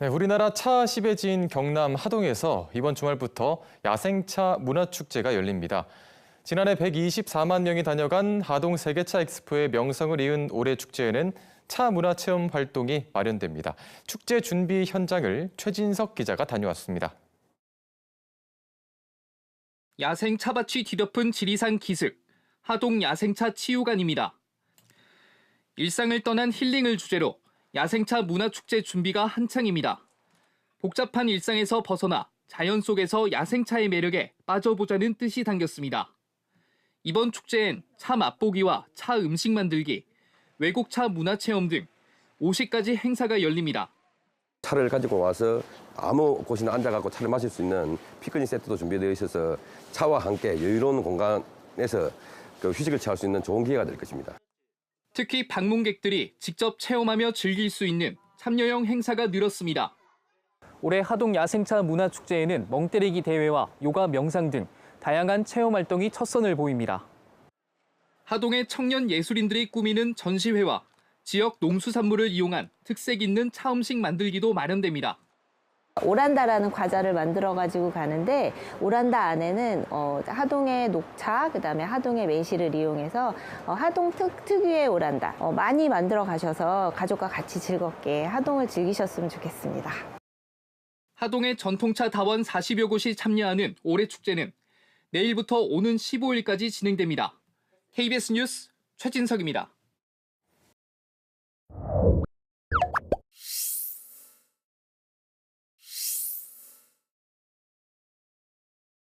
네, 우리나라 차 10의 지인 경남 하동에서 이번 주말부터 야생차 문화축제가 열립니다. 지난해 124만 명이 다녀간 하동 세계차 엑스포의 명성을 이은 올해 축제에는 차 문화 체험 활동이 마련됩니다. 축제 준비 현장을 최진석 기자가 다녀왔습니다. 야생 차밭이 뒤덮은 지리산 기슭, 하동 야생차 치유관입니다. 일상을 떠난 힐링을 주제로 야생차 문화축제 준비가 한창입니다. 복잡한 일상에서 벗어나 자연 속에서 야생차의 매력에 빠져보자는 뜻이 담겼습니다. 이번 축제엔 차 맛보기와 차 음식 만들기, 외국차 문화체험 등 50가지 행사가 열립니다. 차를 가지고 와서 아무 곳이나 앉아갖고 차를 마실 수 있는 피크닉 세트도 준비되어 있어서 차와 함께 여유로운 공간에서 그 휴식을 취할 수 있는 좋은 기회가 될 것입니다. 특히 방문객들이 직접 체험하며 즐길 수 있는 참여형 행사가 늘었습니다. 올해 하동 야생차 문화축제에는 멍때리기 대회와 요가 명상 등 다양한 체험 활동이 첫 선을 보입니다. 하동의 청년 예술인들이 꾸미는 전시회와 지역 농수산물을 이용한 특색 있는 차 음식 만들기도 마련됩니다. 오란다라는 과자를 만들어 가지고 가는데 오란다 안에는 어, 하동의 녹차 그다음에 하동의 매실을 이용해서 어, 하동 특, 특유의 오란다 어, 많이 만들어 가셔서 가족과 같이 즐겁게 하동을 즐기셨으면 좋겠습니다. 하동의 전통차 다원 40여 곳이 참여하는 올해 축제는 내일부터 오는 15일까지 진행됩니다. KBS 뉴스 최진석입니다.